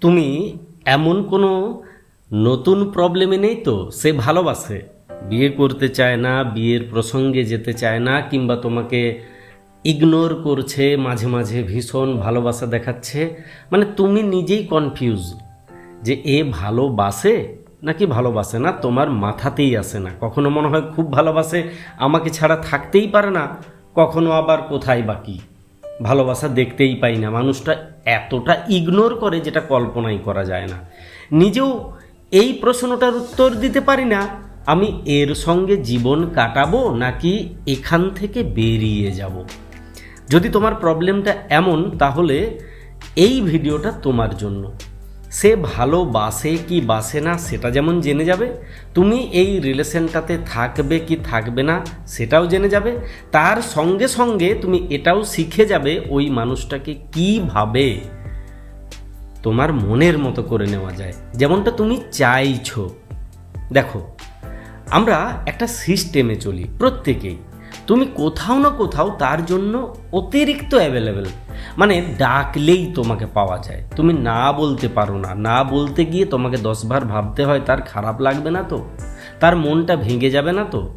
তুমি এমন কোনো নতুন প্রবলেমে নেই তো? সে ভালোবাসে। বিয়ে করতে চায় না, বিয়ের প্রসঙ্গে যেতে চায় না, কিংবা তোমাকে ইগনোর করছে, মাঝে মাঝে ভীষণ ভালোবাসা দেখাচ্ছে। মানে তুমি নিজেই কনফিউজ যে এ ভালোবাসে নাকি ভালোবাসে না? তোমার মাথাতেই আসে না। কখনো মনে হয় খুব ভালোবাসে, আমাকে ছাড়া থাকতেই পারে না। কখনো আবার কোথায় বাকি ভালোবাসা দেখতেই পাই না। মানুষটা এতটা ইগনোর করে যেটা কল্পনাই করা যায় না। নিজেও এই প্রশ্নটার উত্তর দিতে পারি না, আমি এর সঙ্গে জীবন কাটাবো নাকি এখান থেকে বেরিয়ে যাব? যদি তোমার প্রবলেমটা এমন, তাহলে এই ভিডিওটা তোমার জন্য। সে ভালোবাসে কি বাসে না সেটা যেমন জেনে যাবে, তুমি এই রিলেশনটাতে থাকবে কি থাকবে না সেটাও জেনে যাবে, তার সঙ্গে সঙ্গে তুমি এটাও শিখে যাবে ওই মানুষটাকে কীভাবে তোমার মনের মতো করে নেওয়া যায়, যেমনটা তুমি চাইছো। দেখো, আমরা একটা সিস্টেমে চলি প্রত্যেকেই। তুমি কোথাও না কোথাও তার জন্য অতিরিক্ত অ্যাভেলেবেল মানে ডাকলেই তোমাকে পাওয়া যায়। তুমি না বলতে পারো না। না বলতে গিয়ে তোমাকে দশবার ভাবতে হয়, তার খারাপ লাগবে না তো? তার মনটা ভেঙে যাবে না তো?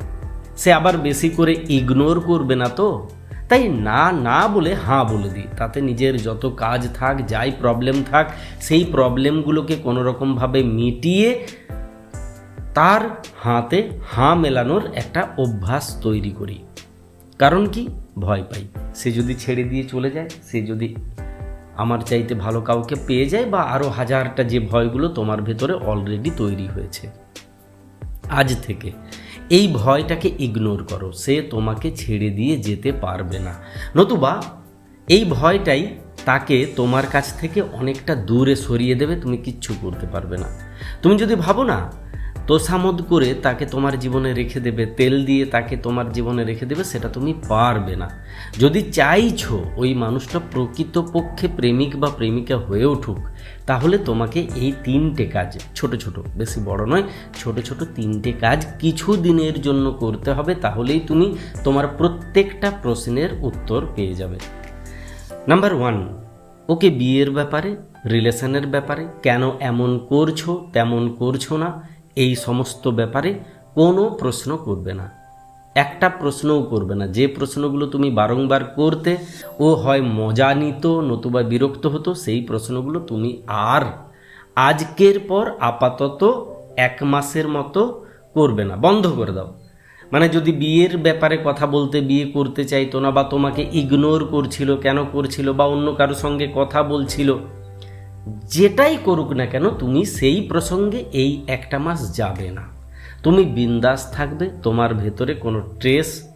সে আবার বেশি করে ইগনোর করবে না তো? তাই না না বলে হাঁ বলে দিই। তাতে নিজের যত কাজ থাক, যাই প্রবলেম থাক, সেই প্রবলেমগুলোকে কোনোরকমভাবে মিটিয়ে তার হাতে হাঁ মেলানোর একটা অভ্যাস তৈরি করি। কারণ কি? ভয় পাই। সে যদি ছেড়ে দিয়ে চলে যায়, সে যদি আমার চাইতে ভালো কাউকে পেয়ে যায় বা আরও হাজারটা যে ভয়গুলো তোমার ভেতরে অলরেডি তৈরি হয়েছে। আজ থেকে এই ভয়টাকে ইগনোর করো। সে তোমাকে ছেড়ে দিয়ে যেতে পারবে না। নতুবা এই ভয়টাই তাকে তোমার কাছ থেকে অনেকটা দূরে সরিয়ে দেবে, তুমি কিচ্ছু করতে পারবে না। তুমি যদি ভাবো না তোষামদ করে তাকে তোমার জীবনে রেখে দেবে, তেল দিয়ে তাকে তোমার জীবনে রেখে দেবে, সেটা তুমি পারবে না। যদি চাইছো ওই মানুষটা প্রকৃতপক্ষে প্রেমিক বা প্রেমিকা হয়ে উঠুক, তাহলে তোমাকে এই তিনটে কাজ, ছোট ছোট, বেশি বড় নয়, ছোট ছোট তিনটে কাজ কিছু দিনের জন্য করতে হবে, তাহলেই তুমি তোমার প্রত্যেকটা প্রশ্নের উত্তর পেয়ে যাবে। নাম্বার ওয়ান, ওকে বিয়ের ব্যাপারে, রিলেশনের ব্যাপারে, কেন এমন করছ, তেমন করছ না এই সমস্ত ব্যাপারে কোনো প্রশ্ন করবে না। একটা প্রশ্নও করবে না। যে প্রশ্নগুলো তুমি বারংবার করতে ও হয় মজা নিত, নতুবা বিরক্ত হতো, সেই প্রশ্নগুলো তুমি আর আজকের পর আপাতত এক মাসের মতো করবে না। বন্ধ করে দাও। মানে যদি বিয়ের ব্যাপারে কথা বলতে, বিয়ে করতে চাইতো না বা তোমাকে ইগনোর করছিল, কেন করছিল বা অন্য কারোর সঙ্গে কথা বলছিল যেটাই করুক না কেন, তুমি সেই প্রসঙ্গে এই একটা মাস যাবে না। তুমি বিন্দাস থাকবে, তোমার ভেতরে কোনো ট্রেস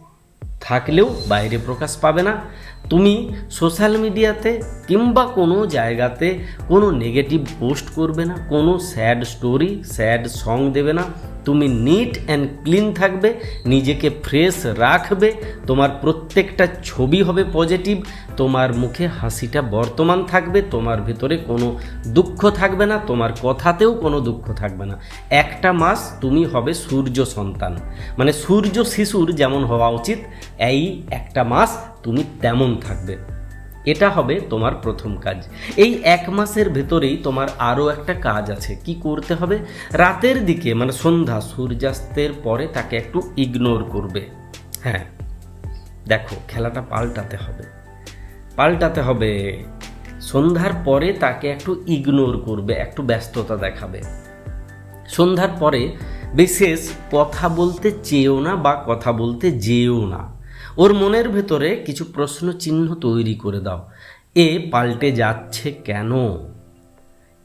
থাকলেও বাইরে প্রকাশ পাবে না। তুমি সোশ্যাল মিডিয়াতে কিংবা কোনো জায়গাতে কোনো নেগেটিভ পোস্ট করবে না, কোনো স্যাড স্টোরি স্যাড সং দেবে না। তুমি নিট অ্যান্ড ক্লিন থাকবে, নিজেকে ফ্রেশ রাখবে, তোমার প্রত্যেকটা ছবি হবে পজিটিভ তোমার মুখে হাসিটা বর্তমান থাকবে, তোমার ভেতরে কোনো দুঃখ থাকবে না, তোমার কথাতেও কোনো দুঃখ থাকবে না। একটা মাস তুমি হবে সূর্য সন্তান। মানে সূর্য শিশুর যেমন হওয়া উচিত এই একটা মাস তুমি তেমন থাকবে। এটা হবে তোমার প্রথম কাজ। এই এক মাসের ভেতরেই তোমার আরও একটা কাজ আছে। কি করতে হবে? রাতের দিকে মানে সন্ধ্যা, সূর্যাস্তের পরে তাকে একটু ইগনোর করবে। হ্যাঁ দেখো, খেলাটা পাল্টাতে হবে। পাল্টাতে হবে। সন্ধ্যার পরে তাকে একটু ইগনোর করবে, একটু ব্যস্ততা দেখাবে। সন্ধ্যার পরে বিশেষ কথা বলতে চেয়েও না বা কথা বলতে যেও না। ওর মনের ভেতরে কিছু প্রশ্ন চিহ্ন তৈরি করে দাও। এ পাল্টে যাচ্ছে কেন?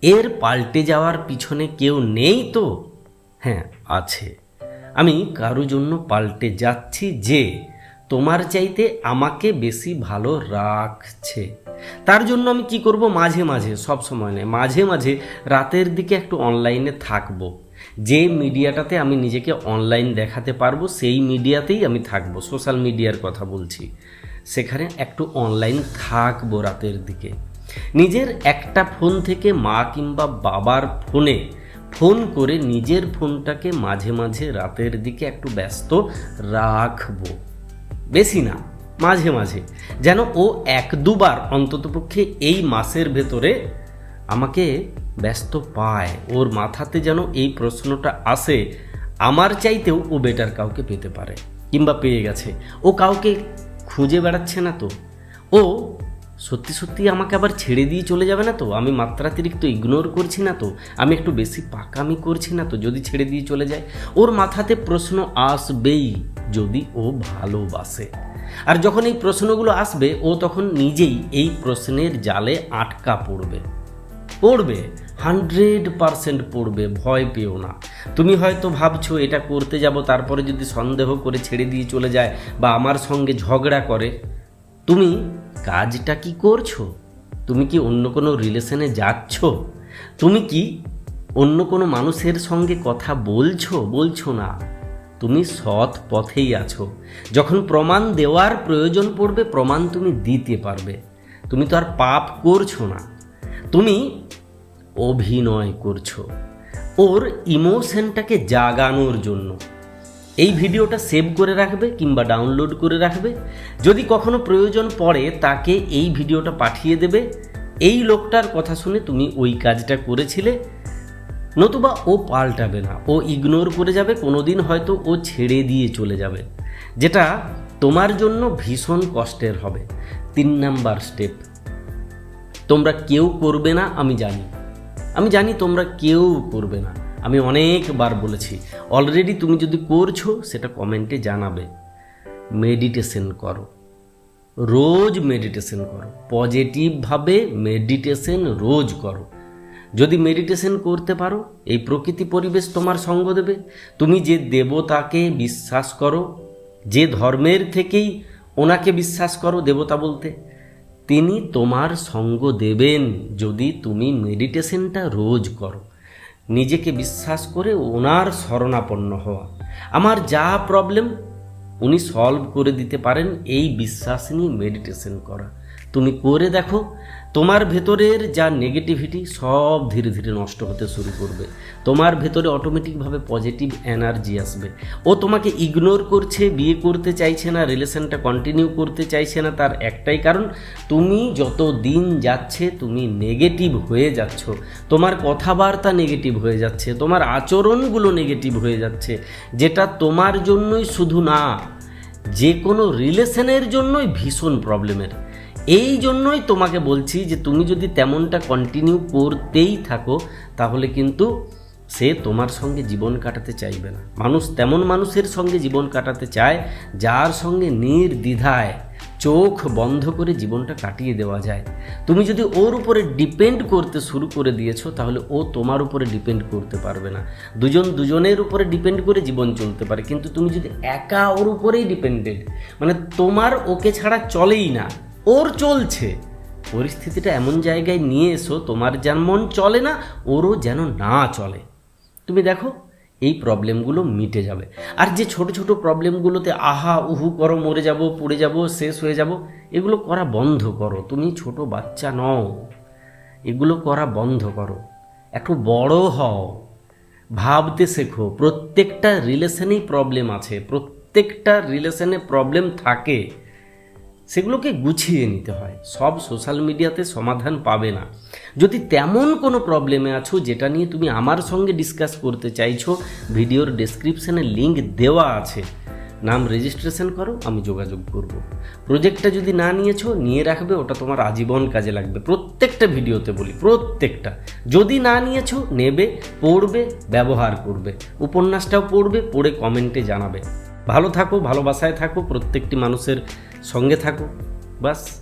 এর পাল্টে যাওয়ার পিছনে কেউ নেই তো? হ্যাঁ আছে। আমি কারও জন্য পাল্টে যাচ্ছি যে তোমার চাইতে আমাকে বেশি ভালো রাখছে। তার জন্য আমি কি করব? মাঝে মাঝে সব সময় নয়, মাঝে মাঝে রাতের দিকে একটু অনলাইনে থাকব। যে মিডিয়াটাতে আমি নিজেকে অনলাইন দেখাতে পারব, সেই মিডিয়াতেই আমি থাকব। সোশ্যাল মিডিয়ার কথা বলছি। সেখানে একটু অনলাইন থাকব রাতের দিকে। নিজের একটা ফোন থেকে মা কিংবা বাবার ফোনে ফোন করে নিজের ফোনটাকে মাঝে মাঝে রাতের দিকে একটু ব্যস্ত রাখব। বেশি না, মাঝে মাঝে। যেন ও এক দুবার অন্ততপক্ষে এই মাসের ভেতরে আমাকে ব্যস্ত পায়। ওর মাথাতে যেন এই প্রশ্নটা আসে, আমার চাইতেও ও বেটার কাউকে পেতে পারে কিংবা পেয়ে গেছে। ও কাউকে খুঁজে বেড়াচ্ছে না তো। ও সত্যি সত্যি আমাকে আবার ছেড়ে দিয়ে চলে যাবে না তো? আমি মাত্রাতিরিক্ত ইগনোর করছি না তো? আমি একটু বেশি পাকামি করছি না তো যদি ছেড়ে দিয়ে চলে যায়? ওর মাথাতে প্রশ্ন আসবেই যদি ও ভালোবাসে। আর যখন এই প্রশ্নগুলো আসবে, ও তখন নিজেই এই প্রশ্নের জালে আটকা পড়বে। পড়বে। হান্ড্রেড পারসেন্ট পড়বে, ভয় পেও না। তুমি হয়তো ভাবছ, এটা করতে যাব, তারপরে যদি সন্দেহ করে ছেড়ে দিয়ে চলে যায় বা আমার সঙ্গে ঝগড়া করে। তুমি কাজটা কি করছ? তুমি কি অন্য কোনো রিলেশনে যাচ্ছ? তুমি কি অন্য কোনো মানুষের সঙ্গে কথা বলছো? বলছো না। তুমি সৎ পথেই আছো। যখন প্রমাণ দেওয়ার প্রয়োজন পড়বে, প্রমাণ তুমি দিতে পারবে। তুমি তো আর পাপ করছ না। তুমি অভিনয় করছ। ওর ইমোশনটাকে জাগানোর জন্য। এই ভিডিওটা সেভ করে রাখবে কিংবা ডাউনলোড করে রাখবে। যদি কখনো প্রয়োজন পড়ে, তাকে এই ভিডিওটা পাঠিয়ে দেবে। এই লোকটার কথা শুনে তুমি ওই কাজটা করেছিলে। নতুবা ও পাল্টাবে না। ও ইগনোর করে যাবে। কোনোদিন হয়তো ও ছেড়ে দিয়ে চলে যাবে। যেটা তোমার জন্য ভীষণ কষ্টের হবে। তিন নাম্বার স্টেপ। তোমরা কেউ করবে না, আমি জানি। আমি জানি তোমরা কেউ করবে না। আমি অনেকবার বলেছি অলরেডি তুমি যদি করছ, সেটা কমেন্টে জানাবে। মেডিটেশন করো। রোজ মেডিটেশন করো। পজিটিভভাবে মেডিটেশন রোজ করো। যদি মেডিটেশন করতে পারো, এই প্রকৃতি পরিবেশ তোমার সঙ্গ দেবে। তুমি যে দেবতাকে বিশ্বাস করো, যে ধর্মের থেকেই ওনাকে বিশ্বাস করো দেবতা বলতে। তিনি তোমার সঙ্গ দেবেন যদি তুমি মেডিটেশনটা রোজ করো। নিজেকে বিশ্বাস করে ওনার শরণাপন্ন হওয়া। আমার যা প্রবলেম উনি সলভ করে দিতে পারেন এই বিশ্বাস নিয়ে মেডিটেশন করা। তুমি করে দেখো, তোমার ভেতরের যা নেগেটিভিটি সব ধীরে ধীরে নষ্ট হতে শুরু করবে। তোমার ভেতরে অটোমেটিকভাবে পজিটিভ এনার্জি আসবে। ও তোমাকে ইগনোর করছে, বিয়ে করতে চাইছে না রিলেশনটা কন্টিনিউ করতে চাইছে না, তার একটাই কারণ, তুমি যত দিন যাচ্ছে তুমি নেগেটিভ হয়ে যাচ্ছ। তোমার কথাবার্তা নেগেটিভ হয়ে যাচ্ছে, তোমার আচরণগুলো নেগেটিভ হয়ে যাচ্ছে, যেটা তোমার জন্যই শুধু না যে কোনো রিলেশনের জন্যই ভীষণ প্রবলেমের এই জন্যই তোমাকে বলছি যে তুমি যদি তেমনটা কন্টিনিউ করতেই থাকো, তাহলে কিন্তু সে তোমার সঙ্গে জীবন কাটাতে চাইবে না। মানুষ তেমন মানুষের সঙ্গে জীবন কাটাতে চায়, যার সঙ্গে নির্দ্বিধায় চোখ বন্ধ করে জীবনটা কাটিয়ে দেওয়া যায়। তুমি যদি ওর উপরে ডিপেন্ড করতে শুরু করে দিয়েছ, তাহলে ও তোমার উপরে ডিপেন্ড করতে পারবে না। দুজন দুজনের উপরে ডিপেন্ড করে জীবন চলতে পারে, কিন্তু তুমি যদি একা ওর উপরেই ডিপেন্ডেড মানে তোমার ওকে ছাড়া চলেই না ওর চলছে। পরিস্থিতিটা এমন জায়গায় নিয়ে এসো, তোমার যেমন চলে না, ওরও যেন না চলে। তুমি দেখো, এই প্রবলেমগুলো মিটে যাবে। আর যে ছোট ছোট প্রবলেমগুলোতে আহা, উহু করো, মরে যাব, পড়ে যাব, শেষ হয়ে যাব, এগুলো করা বন্ধ করো। তুমি ছোট বাচ্চা নও। এগুলো করা বন্ধ করো। একটু বড় হও। ভাবতে শেখো, প্রত্যেকটা রিলেশনেই প্রবলেম আছে। প্রত্যেকটা রিলেশনে প্রবলেম থাকে। সেগুলোকে গুছিয়ে নিতে হয়। সব সোশ্যাল মিডিয়াতে সমাধান পাবে না। যদি তেমন কোনো প্রবলেমে আছো, যেটা নিয়ে তুমি আমার সঙ্গে ডিসকাস করতে চাইছো, ভিডিওর ডেসক্রিপশানে লিঙ্ক দেওয়া আছে। নাম রেজিস্ট্রেশন করো, আমি যোগাযোগ করব। প্রজেক্টটা যদি না নিয়েছো, নিয়ে রাখবে, ওটা তোমার আজীবন কাজে লাগবে। প্রত্যেকটা ভিডিওতে বলি, প্রত্যেকটা। যদি না নিয়েছো, নেবে, পড়বে, ব্যবহার করবে। উপন্যাসটাও পড়বে, পড়ে কমেন্টে জানাবে। ভালো থাকো ভালোবাসায় থাকো প্রত্যেকটি মানুষের সঙ্গে থাকো। বাস।